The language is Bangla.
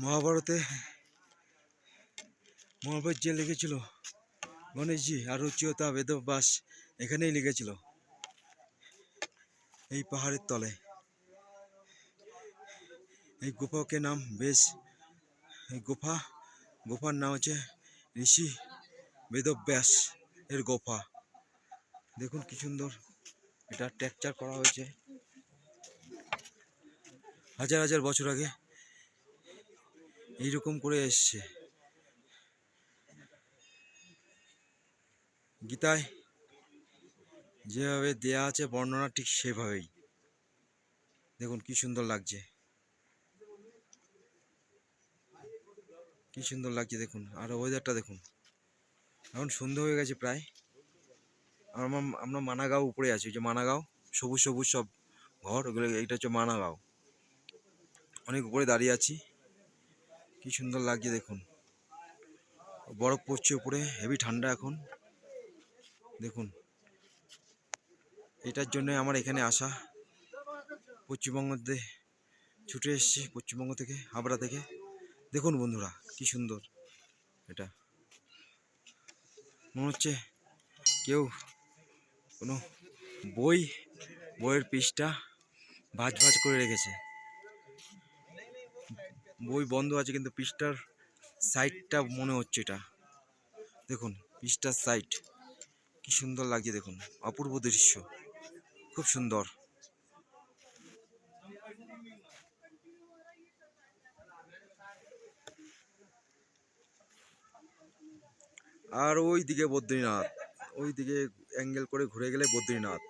মহাভারতে মহাভারত যে লিখেছিল গণেশজি আর রুচিয়তা বেদব্যাস এখানেই লিখেছিল এই পাহাড়ের তলে। এই গুফাকে নাম বেশ। এই গুফা, গুফার নাম হচ্ছে ঋষি বেদব্যাস এর গুফা। দেখুন কি সুন্দর এটা টেকচার করা হয়েছে। হাজার হাজার বছর আগে এইরকম করে এসছে। গীতায় যেভাবে দেয়া আছে, বর্ণনা ঠিক সেভাবেই। দেখুন কি সুন্দর লাগছে। কি সুন্দর লাগছে দেখুন, আর ওয়েদারটা দেখুন। এখন সন্ধ্যা হয়ে গেছে প্রায়। আমরা আমরা মানাগাঁও উপরে আছি যে মানাগাঁও, সবুজ সবুজ সব ঘর, ওগুলো, এইটা হচ্ছে মানাগাঁও। অনেক উপরে দাঁড়িয়ে আছি। কি সুন্দর লাগছে দেখুন। বরফ পড়ছে উপরে হেভি ঠান্ডা এখন। দেখুন। এটার জন্য আমার এখানে আসা। পশ্চিমবঙ্গতে ছুটে এসেছি, পশ্চিমবঙ্গ থেকে, হাবড়া থেকে। দেখুন বন্ধুরা, কি সুন্দর এটা। মনে হচ্ছে কেউ কোনো বই, বইয়ের পৃষ্ঠা ভাঁজ ভাঁজ করে রেখেছে। বই বন্ধ আছে, কিন্তু পৃষ্ঠার সাইডটা মনে হচ্ছে এটা। দেখুন, পৃষ্ঠার সাইড কি সুন্দর লাগছে, দেখুন। অপূর্ব দৃশ্য। খুব সুন্দর। আর ওই দিকে বদ্রীনাথ। ওই দিকে অ্যাঙ্গেল করে ঘুরে গেলে বদ্রীনাথ।